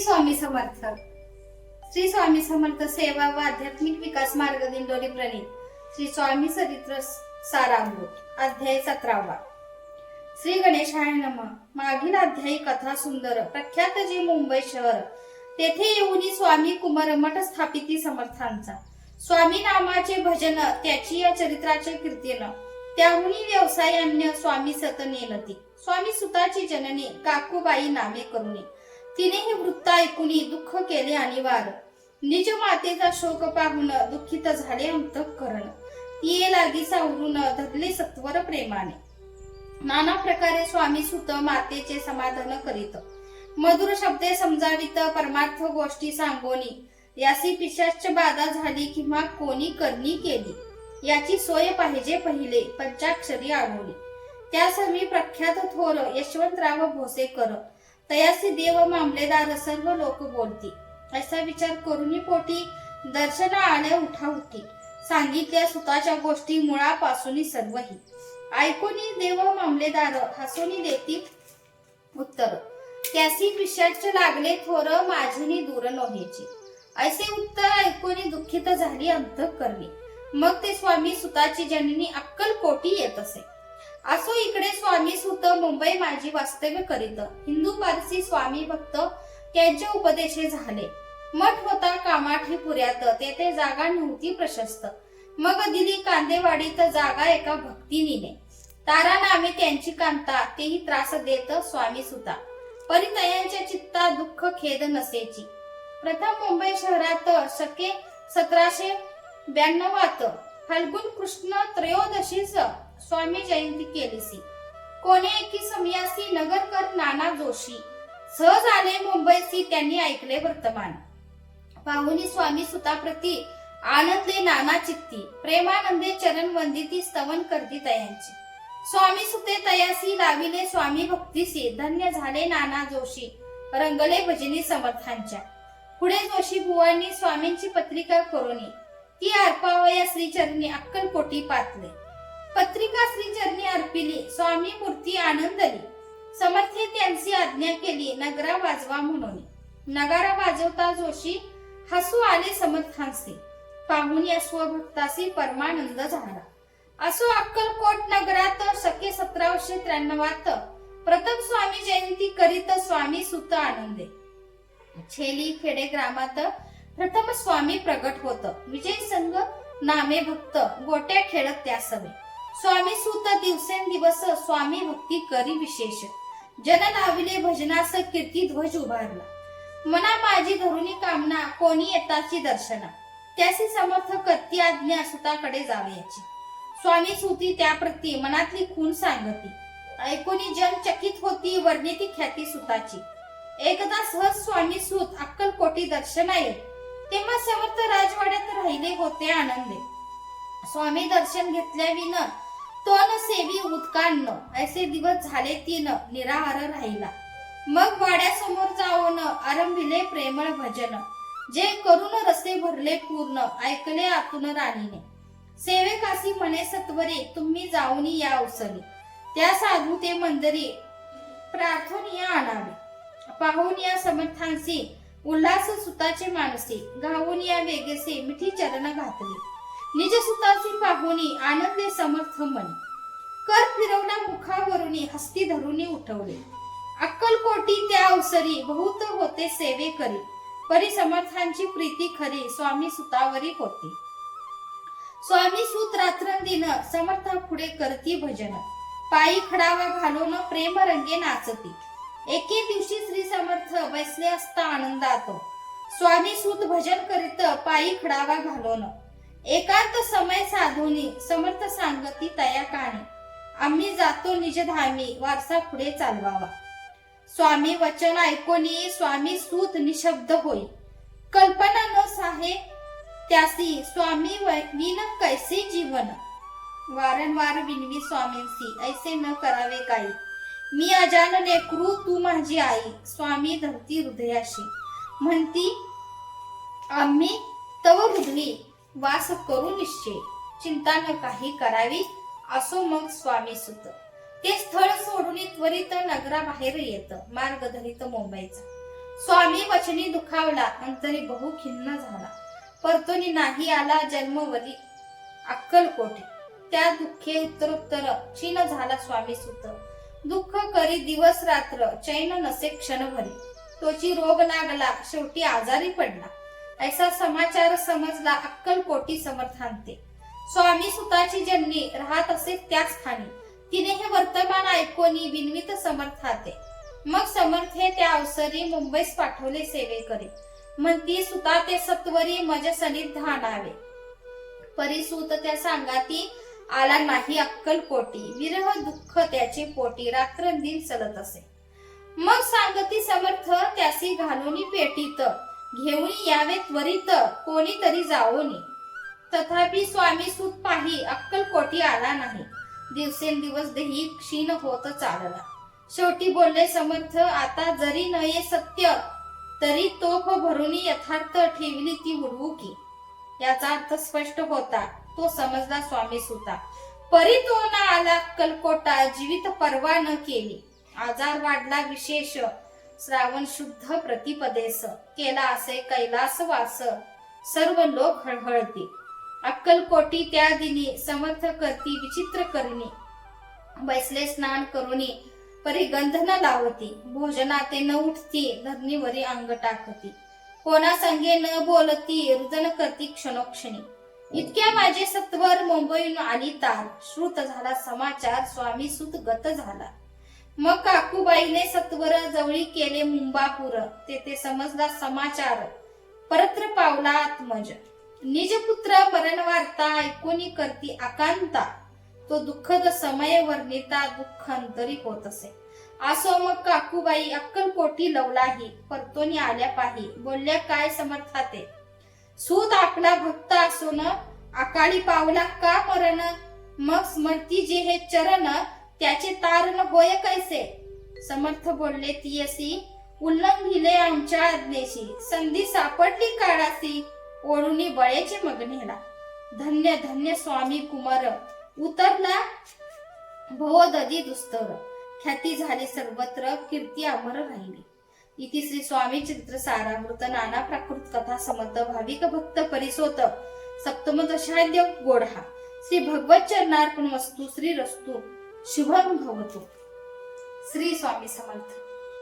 श्री स्वामी समर्थ. श्री स्वामी समर्थ सेवा व आध्यात्मिक विकास मार्ग दिंडोरी प्रणित. श्री स्वामी चरित्र सारामृत अध्याय सतरावा. श्री गणेशाय नम. मागील अध्यायी कथा सुंदर प्रख्यात जी मुंबई शहर. तेथे येऊन स्वामी कुमार मठ स्थापिती समर्थांचा. स्वामी नामाचे भजन त्याची या चरित्राचे कीर्तन. त्याहूनही व्यवसाय अन्य स्वामी सत नेलती. स्वामी सुताची जननी काकूबाई नामे करुणी. तिने ही वृत्त ऐकून दुःख केले आणि वार. निज मातेचा शोक पाहून दुःखित झाले अंतःकरण. तिये लागी सावरून धरले सत्वर प्रेमाने. नाना प्रकारे स्वामी सुत मातेचे समाधान करीत. मधुर शब्दे समजावित परमार्थ गोष्टी सांगोनी. यासी पिशाच बाधा झाली किंवा कोणी करणी केली? याची सोय पाहिजे पहिले पंचाक्षरी आढवली त्यासमी प्रख्यात थोर यशवंतराव भोसेकर. तयासी देव मामलेदार सर्व लोक बोलती. असा विचार करूनही पोटी दर्शना आल्या उठा होती सांगितल्या सुताच्या गोष्टी मुळापासून सर्वही. ऐकोनी देव मामलेदार हसूनी देतील उत्तर. त्यासी विषाच लागले थोर माझीनी दूर नव्हेची असे उत्तर ऐकून दुःखित झाली अंत करणे मग ते स्वामी सुताची जननी अक्कल कोटी येत असे. असो इकडे स्वामी सुत मुंबई माझी वास्तव्य करीत. हिंदू पारसी स्वामी भक्त त्यांचे उपदेशे झाले. मठ होता कामाठी पुऱ्यात तेथे जागा नव्हती प्रशस्त. मग दिली कांदेवाडीत जागा एका भक्तिनीने. तारा नामे त्यांची कांता तेही त्रास देत स्वामी सुता. परितयांच्या चित्ता दुःख खेद नसेची. प्रथम मुंबई शहरात शके सतराशे ब्याण्णवात फाल्गुन कृष्ण त्रयोदशीच स्वामी जयंती केलीसी. कोणी एकी समयासी नगरकर नाना जोशी. सहज आले मुंबईसी त्यांनी ऐकले वर्तमान. पाहुनी स्वामी सुताप्रती आनंदे नाना चित्ती. प्रेमानंदे चरण वंदिती स्तवन करती तयांची. स्वामी सुते तयासी लाविले स्वामी भक्तीसी. धन्य झाले नाना जोशी. रंगले भजनी समर्थांच्या. पुढे जोशी बुवांनी स्वामींची पत्रिका करून. ती अर्पावया श्रीचरणी अक्कलकोटी पातले. पत्रिका श्रीचरणी अर्पिली स्वामी मूर्ती आनंदली. समर्थे त्यांची आज्ञा केली नगरा वाजवा म्हणून. नगारा वाजवता जोशी हसू आले समर्थांसी पाहून या स्वभक्तासी परमानंद झाला. असो अक्कलकोट नगरात शके सतराशे त्र्याण्णवात प्रथम स्वामी जयंती करीत स्वामी सुत आनंदे. छेली खेडे ग्रामात प्रथम स्वामी प्रगट होत. विजय संघ नामे भक्त गोट्या खेळत त्या सवे स्वामी सुत दिवसेंदिवस स्वामी भक्ती करी विशेष. जन लाविले भजनास कीर्ती ध्वज उभारला. मना माझी धरुणी कामना कोणी येताची दर्शना. त्यासी समर्थ कत्ती आज्ञा सुताकडे जावयाची. स्वामी सुती त्याप्रती मनातली खून सांगती. ऐकुनी जन चकित होती वर्णिती ख्याती सुताची. एकदा सहज स्वामी सुत अक्कलकोटी दर्शना येत तेव्हा समर्थ राजवाड्यात राहिले होते आनंदे. स्वामी दर्शन घेतल्या घेतल्याविन तन सेवी उत्कान्न असे दिवस झाले तीन निराहार राहिला. मग वाड्यासमोर जाऊन आरंभिले प्रेमळ भजन. जे करून रस्ते भरले पूर्ण ऐकले आतून राणीने. सेवेकासी म्हणे सत्वरे तुम्ही जाऊन या उसली त्या साधू ते मंदिरी प्रार्थनीय आणावे. पाहून या समर्थांसी उल्हास सुताचे माणसे गाऊन या वेगेसे मिठी चरण घातली. निज सुताची पाहुणी आनंदे समर्थ मनी कर फिरवला मुखावरून हस्ती धरुनी उठवले. अक्कलकोटी त्या अवसरी बहुत होते सेवे करी. परी समर्थांची प्रीती खरी स्वामी सुतावरी होती. स्वामी सुत रात्रंदिन समर्था पुढे करती भजन. पायी खडावा घालून प्रेम रंगे नाचती. एके दिवशी श्री समर्थ बसले असता आनंदात. स्वामी सूत भजन करीत पायी खडावा घालून. एकांत समय साधूनी समर्थ सांगती तया काणी. आम्ही जातो निजधामी वारसा पुढे चालवावा. स्वामी वचन ऐकोनी स्वामी सूत निशब्द होई. कल्पना न साहे त्यासी स्वामी विन कैसे जीवन? वारंवार विनवी स्वामींसी ऐसे न करावे काही. मी अजान लेकरू तू माझी आई. स्वामी धरती हृदयाशी. म्हणती आम्ही तव हृदयी वास करू निश्चय. चिंता न काही करावी असो मग स्वामी सुत. ते स्थळ सोडून त्वरित नगराबाहेर येत मार्ग धरित मुंबईचा. स्वामी वचनी दुखावला अंतरी बहु खिन्न झाला. परतोनी नाही आला जन्मवरी अक्कलकोटे. त्या दुःखे उत्तरोत्तर छिन झाला स्वामी सुत. दुःख करी दिवस रात्र चैन नसे क्षणभरी. तोची रोग लागला शेवटी आजारी पडला. ऐसा समाचार समजला अक्कलकोटी समर्थांते स्वामी सुताची जननी राहत असे त्याच स्थानी. तिने हे वर्तमान ऐकोनी विनवित समर्थाते. मग समर्थ हे त्या अवसरी मुंबईस पाठवले सेवेकरी. म्हणती सुता ते सत्वरी मज सनिधान आवे परिसूत त्या सांगाती आला नाही अक्कलकोटी विरह दुःख त्याचे पोटी. रात्रंदिन चलत असे. मग सांगती समर्थ त्यासी घालूनी पेटीत. घेऊन यावे त्वरित कोणीतरी जावोनी तथापि स्वामी सुत पाही अक्कलकोटी आला नाही. दिवसेंदिवस देही क्षीण होत चालला. शेवटी बोलले समर्थ आता जरी नये सत्य तरी तोफ भरून यथार्थ ठेवली ती उडवू की याचा अर्थ स्पष्ट होता तो समजला स्वामी सुता. परी तो ना आला कलकोटा जीवित परवा न केली. आजार वाढला विशेष श्रावण शुद्ध प्रतिपदेस केला असे कैलास वास सर्व लोक हळहळती. अक्कलकोटी त्या दिनी समर्थ करती विचित्र करणी. बैसले स्नान करुनी परिगंधन लावती. न लावती न उठती धरणीवरी अंग टाकती. कोणा संगे न बोलती रुदन करती क्षणोक्षणी. इतक्या माझे सत्वर मुंबईहून आली तार. श्रुत झाला समाचार स्वामी सुत गत झाला. मग काकूबाईने सत्वर जवळी केले मुंबापूर. तेथे समजला समाचार. परत्र पावला आत्मज. निज पुत्र मरण वार्ता करती आकांता. तो दुःखद समय वर्णिता दुःख अंतरी होत असे. असो मग काकूबाई अक्कलकोटी लवलाही परतोनी आल्या पाही बोलल्या काय समर्थाते? सूत आपला भक्त असून अकाळी पावला का मरण? मग स्मरती जे हे चरण त्याचे तारण होय कैसे? समर्थ बोलले ती असी उल्लंघिले आमच्या आज्ञेशी. संधी सापडली काळासी ओढुनी बळेचे मग नेला. धन्य धन्य स्वामी कुमार. उतरला. भवदधी दुस्तर. ख्याती झाली सर्वत्र. कीर्ती अमर राहिली. इति श्री स्वामी चित्र सारामृत नाना प्राकृत कथा समर्थ भाविक भक्त परिसोत. सप्तम दशाद्य गोढा श्री भगवत चरणार्पण वस्तू श्री रस्तू. शुभम भवतो। श्री स्वामी समर्थ।